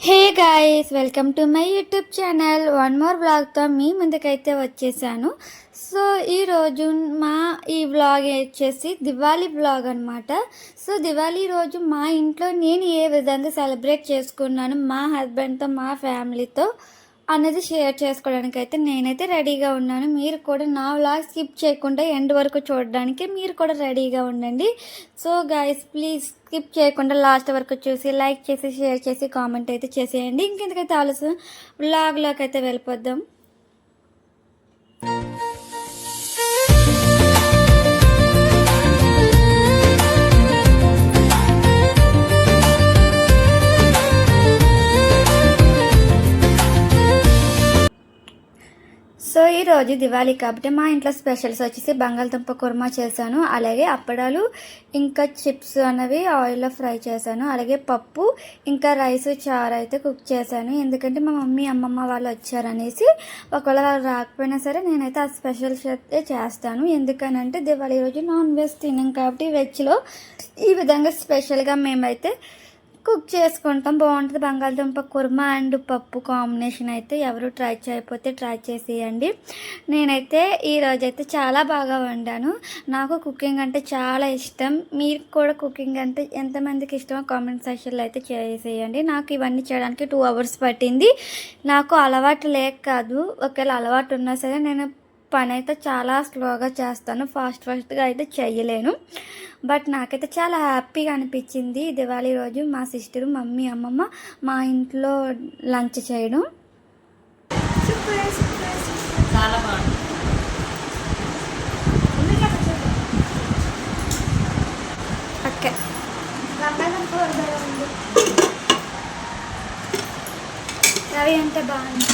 Hey guys welcome to my YouTube channel one more బ్లాగ్తో మీ ముందుకైతే వచ్చేసాను. సో ఈరోజు మా ఈ బ్లాగ్ వచ్చేసి దివాళీ బ్లాగ్ అనమాట సో దివాళీ రోజు మా ఇంట్లో నేను ఏ విధంగా సెలబ్రేట్ చేసుకున్నాను మా హస్బెండ్తో మా ఫ్యామిలీతో అనేది షేర్ చేసుకోవడానికి అయితే నేనైతే రెడీగా ఉన్నాను. మీరు కూడా నా వ్లాగ్ స్కిప్ చేయకుండా ఎండ్ వరకు చూడడానికి మీరు కూడా రెడీగా ఉండండి. సో గాయస్ ప్లీజ్ స్కిప్ చేయకుండా లాస్ట్ వరకు చూసి లైక్ చేసి షేర్ చేసి కామెంట్ అయితే చేసేయండి. ఇంకెందుకైతే ఆలోచన వ్లాగ్లోకి అయితే వెళ్ళిపోద్దాం రోజు దివాళీ కాబట్టి మా ఇంట్లో స్పెషల్స్ వచ్చేసి బంగాళదుంప కుర్మా చేశాను అలాగే అప్పడాలు ఇంకా చిప్స్ అనేవి ఆయిల్లో ఫ్రై చేశాను అలాగే పప్పు ఇంకా రైస్ చారు అయితే కుక్ చేశాను. ఎందుకంటే మా మమ్మీ అమ్మమ్మ వాళ్ళు వచ్చారనేసి ఒకవేళ వాళ్ళు రాకపోయినా సరే నేనైతే ఆ స్పెషల్స్ అయితే చేస్తాను. ఎందుకనంటే దివాళీ రోజు నాన్ వెజ్ తినం కాబట్టి వెజ్లో ఈ విధంగా స్పెషల్గా మేమైతే కుక్ చేసుకుంటాం. బాగుంటుంది. బంగాళదుంప కుర్మా అండ్ పప్పు కాంబినేషన్ అయితే ఎవరు ట్రై చేయకపోతే ట్రై చేసేయండి. నేనైతే ఈరోజు అయితే చాలా బాగా వండాను. నాకు కుకింగ్ అంటే చాలా ఇష్టం. మీరు కూడా కుకింగ్ అంటే ఎంతమందికి ఇష్టమో కామెంట్ సెక్షన్లో అయితే చేసేయండి. నాకు ఇవన్నీ చేయడానికి టూ అవర్స్ పట్టింది. నాకు అలవాటు లేక కాదు. ఒకవేళ అలవాటు ఉన్నా సరే నేను పని అయితే చాలా స్లోగా చేస్తాను. ఫాస్ట్ ఫాస్ట్గా అయితే చేయలేను బట్ నాకైతే చాలా హ్యాపీగా అనిపించింది దివాళీ రోజు మా సిస్టర్ మమ్మీ అమ్మమ్మ మా ఇంట్లో లంచ్ చేయడం. చాలా బాగుంది. ఓకే. రవి అంటే బాగుంది.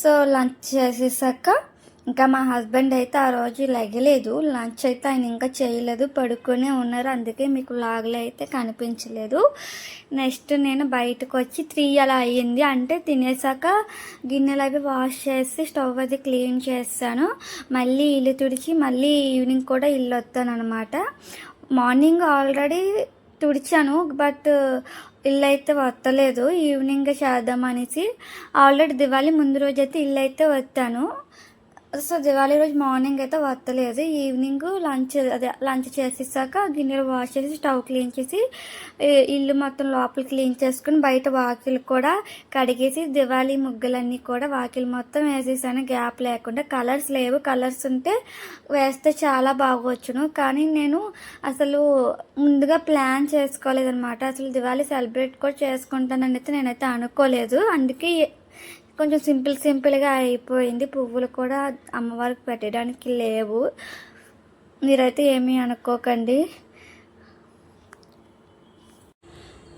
సో లంచ్ చేసేసాక ఇంకా మా హస్బెండ్ అయితే ఆ రోజు లెగలేదు. లంచ్ అయితే ఆయన ఇంకా చేయలేదు. పడుకునే ఉన్నారు. అందుకే మీకు లాగలే అయితే కనిపించలేదు. నెక్స్ట్ నేను బయటకు వచ్చి త్రీ అలా అయ్యింది. అంటే తినేసాక గిన్నెలు అవి వాష్ చేసి స్టవ్ అది క్లీన్ చేస్తాను మళ్ళీ ఇల్లు తుడిచి మళ్ళీ ఈవినింగ్ కూడా ఇల్లు వస్తాను అనమాట మార్నింగ్ ఆల్రెడీ తుడిచాను. బట్ ఇల్లు అయితే వస్తలేదు ఈవినింగ్ చేద్దాం అనేసి ఆల్రెడీ దివాళీ ముందు రోజు అయితే ఇల్లు అయితే వస్తాను సో దివాళీ రోజు మార్నింగ్ అయితే వత్తలేదు. ఈవినింగ్ లంచ్ అదే లంచ్ చేసేసాక గిన్నెలు వాష్ చేసి స్టవ్ క్లీన్ చేసి ఇల్లు మొత్తం లోపల క్లీన్ చేసుకుని బయట వాకిలు కూడా కడిగేసి దివాళీ ముగ్గులన్నీ కూడా వాకిలు మొత్తం వేసేసాను. గ్యాప్ లేకుండా కలర్స్ లేవు. కలర్స్ ఉంటే వేస్తే చాలా బాగొచ్చును. కానీ నేను అసలు ముందుగా ప్లాన్ చేసుకోలేదనమాట అసలు దివాళీ సెలబ్రేట్ కూడా చేసుకుంటానని అయితే నేనైతే అనుకోలేదు. అందుకే కొంచెం సింపుల్ సింపుల్గా అయిపోయింది. పువ్వులు కూడా అమ్మవారికి పెట్టడానికి లేవు. మీరైతే ఏమీ అనుకోకండి.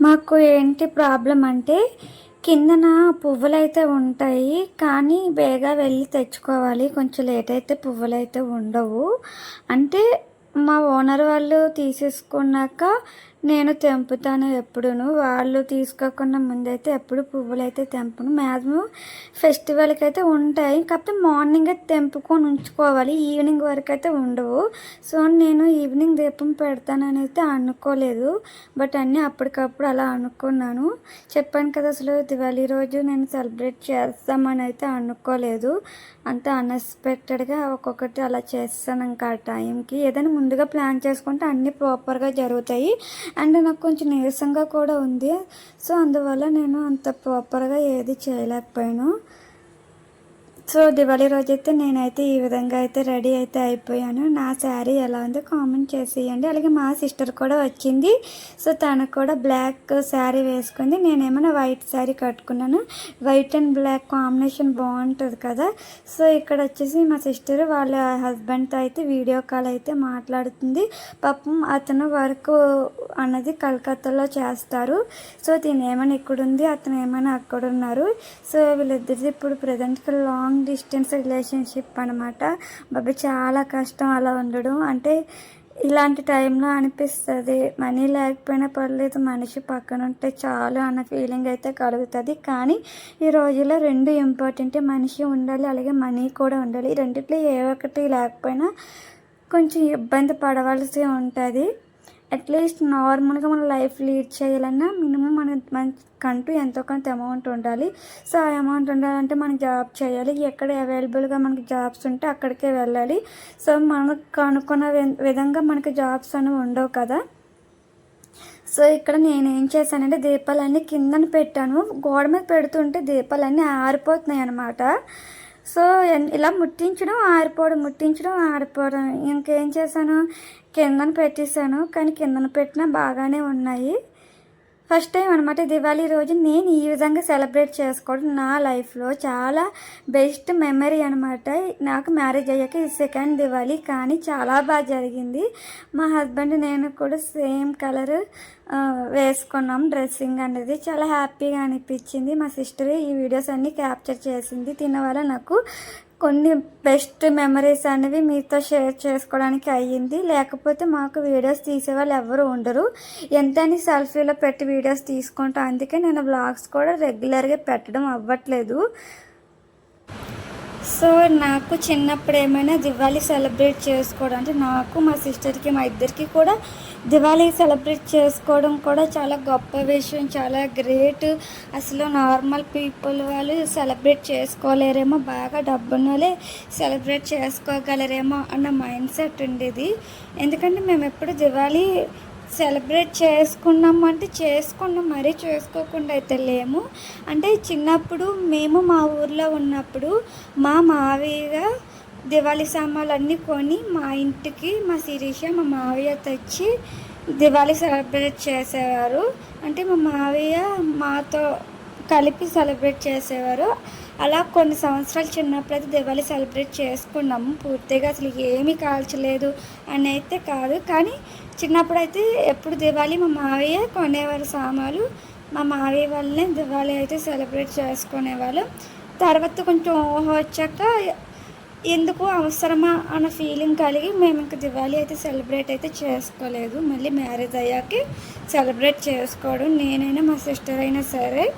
మాకు ఏంటి ప్రాబ్లం అంటే కిందన పువ్వులు అయితే ఉంటాయి కానీ బేగా వెళ్ళి తెచ్చుకోవాలి. కొంచెం లేట్ అయితే పువ్వులు అయితే ఉండవు. అంటే మా ఓనర్ వాళ్ళు తీసేసుకున్నాక నేను తెంపుతాను ఎప్పుడును. వాళ్ళు తీసుకోకుండా ముందైతే ఎప్పుడు పువ్వులు అయితే తెంపను. మ్యాక్సిమం ఫెస్టివల్కి అయితే ఉంటాయి. కాకపోతే మార్నింగ్ అయితే తెంపుకొని ఉంచుకోవాలి. ఈవినింగ్ వరకు అయితే ఉండవు. సో నేను ఈవినింగ్ దీపం పెడతానని అయితే అనుకోలేదు. బట్ అన్నీ అప్పటికప్పుడు అలా అనుకున్నాను. చెప్పాను కదా అసలు దివాళీ రోజు నేను సెలబ్రేట్ చేస్తామని అయితే అనుకోలేదు. అంత అన్ఎక్స్పెక్టెడ్గా ఒక్కొక్కటి అలా చేస్తాను ఇంకా ఆ టైంకి. ఏదైనా ముందుగా ప్లాన్ చేసుకుంటే అన్నీ ప్రాపర్గా జరుగుతాయి. అండ్ నాకు కొంచెం నీరసంగా కూడా ఉంది. సో అందువల్ల నేను అంత ప్రాపర్గా ఏది చేయలేకపోయాను. సో దివాళీ రోజైతే నేనైతే ఈ విధంగా అయితే రెడీ అయితే అయిపోయాను. నా శారీ ఎలా ఉందో కామెంట్ చేసేయండి. అలాగే మా సిస్టర్ కూడా వచ్చింది. సో తనకు కూడా బ్లాక్ శారీ వేసుకుంది. నేనేమైనా వైట్ శారీ కట్టుకున్నాను. వైట్ అండ్ బ్లాక్ కాంబినేషన్ బాగుంటుంది కదా. సో ఇక్కడ వచ్చేసి మా సిస్టర్ వాళ్ళ హస్బెండ్తో అయితే వీడియో కాల్ అయితే మాట్లాడుతుంది. పాపం అతను వర్క్ అన్నది కలకత్తాలో చేస్తారు. సో దీని ఏమైనా ఇక్కడ ఉంది అతను ఏమైనా అక్కడ ఉన్నారు సో వీళ్ళిద్దరిది ఇప్పుడు ప్రజెంట్కి లాంగ్ డిస్టెన్స్ రిలేషన్షిప్ అనమాట బాబాయ్ చాలా కష్టం అలా ఉండడం. అంటే ఇలాంటి టైంలో అనిపిస్తుంది. మనీ లేకపోయినా పర్లేదు మనిషి పక్కన ఉంటే చాలు అన్న ఫీలింగ్ అయితే కలుగుతుంది. కానీ ఈ రోజుల్లో రెండు ఇంపార్టెంట్ మనిషి ఉండాలి అలాగే మనీ కూడా ఉండాలి. ఈ రెండిట్లో ఏ ఒక్కటి లేకపోయినా కొంచెం ఇబ్బంది పడవలసి ఉంటుంది. అట్లీస్ట్ నార్మల్గా మన లైఫ్ లీడ్ చేయాలన్నా మినిమం మన మనకంటూ ఎంతో కొంత అమౌంట్ ఉండాలి. సో ఆ అమౌంట్ ఉండాలంటే మనం జాబ్ చేయాలి. ఎక్కడ అవైలబుల్గా మనకి జాబ్స్ ఉంటే అక్కడికే వెళ్ళాలి. సో మనకు అనుకున్న వి- విధంగా మనకి జాబ్స్ అనేవి ఉండవు కదా. సో ఇక్కడ నేను ఏం చేశానంటే దీపాలన్నీ కిందన పెట్టాను. గోడ మీద పెడుతుంటే దీపాలన్నీ ఆరిపోతున్నాయి అన్నమాట సో ఇలా ముట్టించడం ఆరిపోవడం ముట్టించడం ఆరిపోవడం. ఇంకేం చేశాను? కిందన పెట్టేశాను. కానీ కిందన పెట్టినా బాగానే ఉన్నాయి. ఫస్ట్ టైం అనమాట దివాళీ రోజు నేను ఈ విధంగా సెలబ్రేట్ చేసుకోవడం నా లైఫ్లో చాలా బెస్ట్ మెమరీ అనమాట నాకు మ్యారేజ్ అయ్యాక ఇది సెకండ్ దివాళీ కానీ చాలా బాగా జరిగింది. మా హస్బెండ్ నేను కూడా సేమ్ కలర్ వేసుకున్నాం డ్రెస్సింగ్ అనేది. చాలా హ్యాపీగా అనిపించింది. మా సిస్టర్ ఈ వీడియోస్ అన్నీ క్యాప్చర్ చేసింది. దీని వల్ల నాకు కొన్ని బెస్ట్ మెమరీస్ అనేవి మీతో షేర్ చేసుకోవడానికి అయ్యింది. లేకపోతే మాకు వీడియోస్ తీసేవాళ్ళు ఎవరు ఉండరు. ఎంతని సెల్ఫీలో పెట్టి వీడియోస్ తీసుకుంటాం. అందుకే నేను బ్లాగ్స్ కూడా రెగ్యులర్గా పెట్టడం అవ్వట్లేదు. సో నాకు చిన్నప్పుడు ఏమైనా దివాళీ సెలబ్రేట్ చేసుకోవడం అంటే నాకు మా సిస్టర్కి మా ఇద్దరికి కూడా దివాళీ సెలబ్రేట్ చేసుకోవడం కూడా చాలా గొప్ప విషయం చాలా గ్రేట్. అసలు నార్మల్ పీపుల్ వాళ్ళు సెలబ్రేట్ చేసుకోలేరేమో బాగా డబ్బున్నోలే వాళ్ళే సెలబ్రేట్ చేసుకోగలరేమో అన్న మైండ్ సెట్ ఉండేది. ఎందుకంటే మేము ఎప్పుడు దివాళీ సెలబ్రేట్ చేసుకున్నాం అంటే చేసుకున్నాం మరీ చేసుకోకుండా అయితే లేము. అంటే చిన్నప్పుడు మేము మా ఊర్లో ఉన్నప్పుడు మా మావిగా దివాళీ సామాన్లు అన్నీ కొని మా ఇంటికి మా శిరీష మా మావయ్య తెచ్చి దివాళీ సెలబ్రేట్ చేసేవారు. అంటే మా మావయ్య మాతో కలిపి సెలబ్రేట్ చేసేవారు. అలా కొన్ని సంవత్సరాలు చిన్నప్పుడైతే దివాళీ సెలబ్రేట్ చేసుకున్నాము. పూర్తిగా అసలు ఏమీ కాల్చలేదు అని అయితే కాదు. కానీ చిన్నప్పుడు అయితే ఎప్పుడు దివాళీ మా మావయ్య కొనేవారు సామాన్లు. మా మావయ్య వల్లనే దివాళీ అయితే సెలబ్రేట్ చేసుకునేవాళ్ళు. తర్వాత కొంచెం ఊహ వచ్చాక ఎందుకు అవసరమా అన్న ఫీలింగ్ కలిగి మేము ఇంకా దివాళీ అయితే సెలబ్రేట్ అయితే చేసుకోలేదు. మళ్ళీ మ్యారేజ్ అయ్యాక సెలబ్రేట్ చేసుకోవడం. నేనైనా మా సిస్టర్ అయినా సరే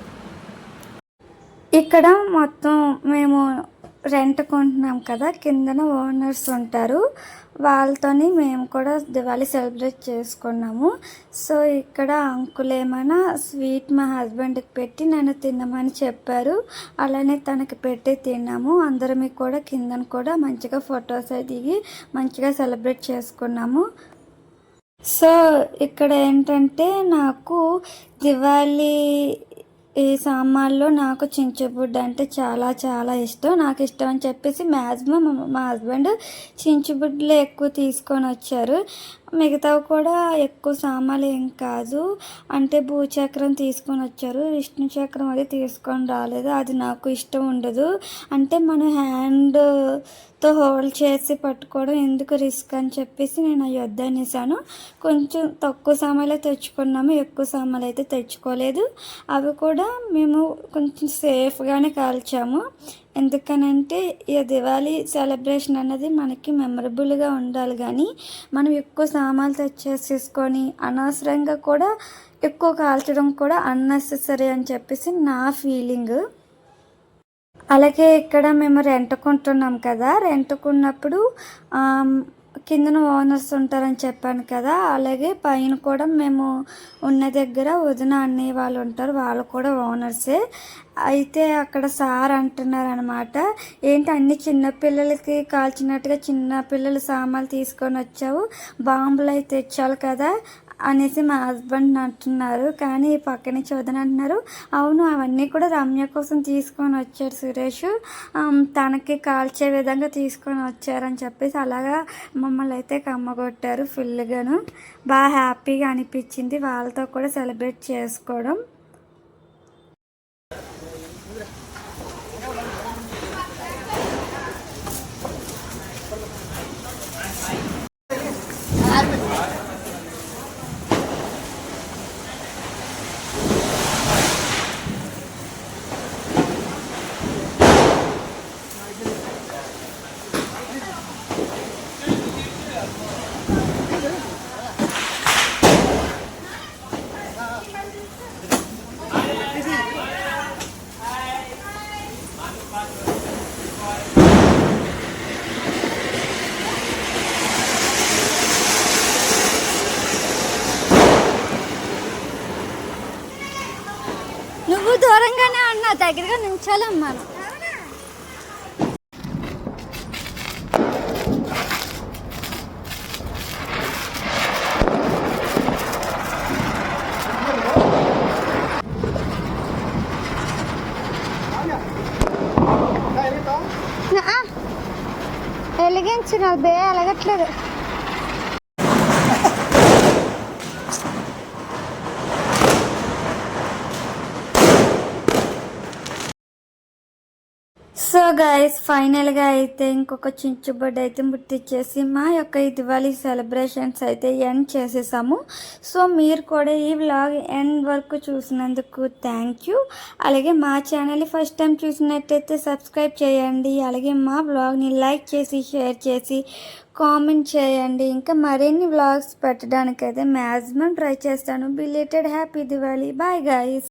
ఇక్కడ మొత్తం మేము రెంట్ కొంటున్నాం కదా కిందన ఓనర్స్ ఉంటారు. వాళ్ళతోని మేము కూడా దివాళీ సెలబ్రేట్ చేసుకున్నాము. సో ఇక్కడ అంకుల్ ఏమైనా స్వీట్ మా హస్బెండ్కి పెట్టి నన్ను తినమని చెప్పారు. అలానే తనకి పెట్టి తిన్నాము. అందరం కూడా కిందన కూడా మంచిగా ఫొటోస్ అవి దిగి మంచిగా సెలబ్రేట్ చేసుకున్నాము. సో ఇక్కడ ఏంటంటే నాకు దివాళీ ఈ సామాన్లో నాకు చించుబుడ్డ అంటే చాలా చాలా ఇష్టం. నాకు ఇష్టం అని చెప్పేసి మ్యాక్సిమం మా హస్బెండ్ చించుబుడ్డలే ఎక్కువ తీసుకొని వచ్చారు. మిగతావి కూడా ఎక్కువ సామాన్లు ఏం కాదు. అంటే భూచక్రం తీసుకొని వచ్చారు. విష్ణు చక్రం అది తీసుకొని రాలేదు. అది నాకు ఇష్టం ఉండదు. అంటే మన హ్యాండ్ తో హోల్డ్ చేసి పట్టుకోవడం ఎందుకు రిస్క్ అని చెప్పేసి నేను అవి వద్దనేసాను. కొంచెం తక్కువ సామాన్లు తెచ్చుకున్నాము ఎక్కువ సామాన్లు అయితే తెచ్చుకోలేదు. అవి కూడా మేము కొంచెం సేఫ్గానే కాల్చాము. ఎందుకనంటే ఈ దివాళీ సెలబ్రేషన్ అన్నది మనకి మెమరబుల్గా ఉండాలి కానీ మనం ఎక్కువ సామాన్లు తెచ్చేసేసుకొని అనవసరంగా కూడా ఎక్కువ కాల్చడం కూడా అన్నెసెసరీ అని చెప్పేసి నా ఫీలింగ్ అలాగే ఇక్కడ మేము రెంట్ కొంటున్నాం కదా. రెంట్కున్నప్పుడు కొన్నప్పుడు కిందన ఓనర్స్ ఉంటారని చెప్పాను కదా. అలాగే పైన కూడా మేము ఉన్న దగ్గర వదిన అన్నయ్య వాళ్ళు ఉంటారు. వాళ్ళు కూడా ఓనర్సే. అయితే అక్కడ సార్ అంటున్నారు అనమాట ఏంటి అన్ని చిన్నపిల్లలకి కాల్చినట్టుగా చిన్నపిల్లల సామాన్లు తీసుకొని వచ్చావు? బాంబులు అయితే తెచ్చాలి కదా. అనేసి మా హస్బెండ్ అంటున్నారు. కానీ పక్కనే నుంచి అంటున్నారు. అవును అవన్నీ కూడా రమ్య కోసం తీసుకొని వచ్చారు సురేష్. తనకి కాల్చే విధంగా తీసుకొని వచ్చారని చెప్పేసి అలాగా మమ్మల్ని అయితే కమ్మగొట్టారు ఫుల్గాను బాగా హ్యాపీగా అనిపించింది వాళ్ళతో కూడా సెలబ్రేట్ చేసుకోవడం. నువ్వు దూరంగానే అన్నా దగ్గరగా నుంచాలమ్మా. నుంచాలమ్మా వెలిగించిన బే అలగట్లేదు సో గైస్ ఫైనల్గా అయితే ఇంకొక చించుబడి అయితే ముట్టించేసి మా యొక్క ఈ దివాళీ సెలబ్రేషన్స్ అయితే ఎండ్ చేసేసాము. సో మీరు కూడా ఈ వ్లాగ్ ఎండ్ వరకు చూసినందుకు థ్యాంక్ యూ అలాగే మా ఛానల్ ఫస్ట్ టైం చూసినట్టయితే సబ్స్క్రైబ్ చేయండి. అలాగే మా వ్లాగ్ని లైక్ చేసి షేర్ చేసి కామెంట్ చేయండి. ఇంకా మరిన్ని వ్లాగ్స్ పెట్టడానికైతే మ్యాక్సిమం ట్రై చేస్తాను. Belated happy Diwali bye guys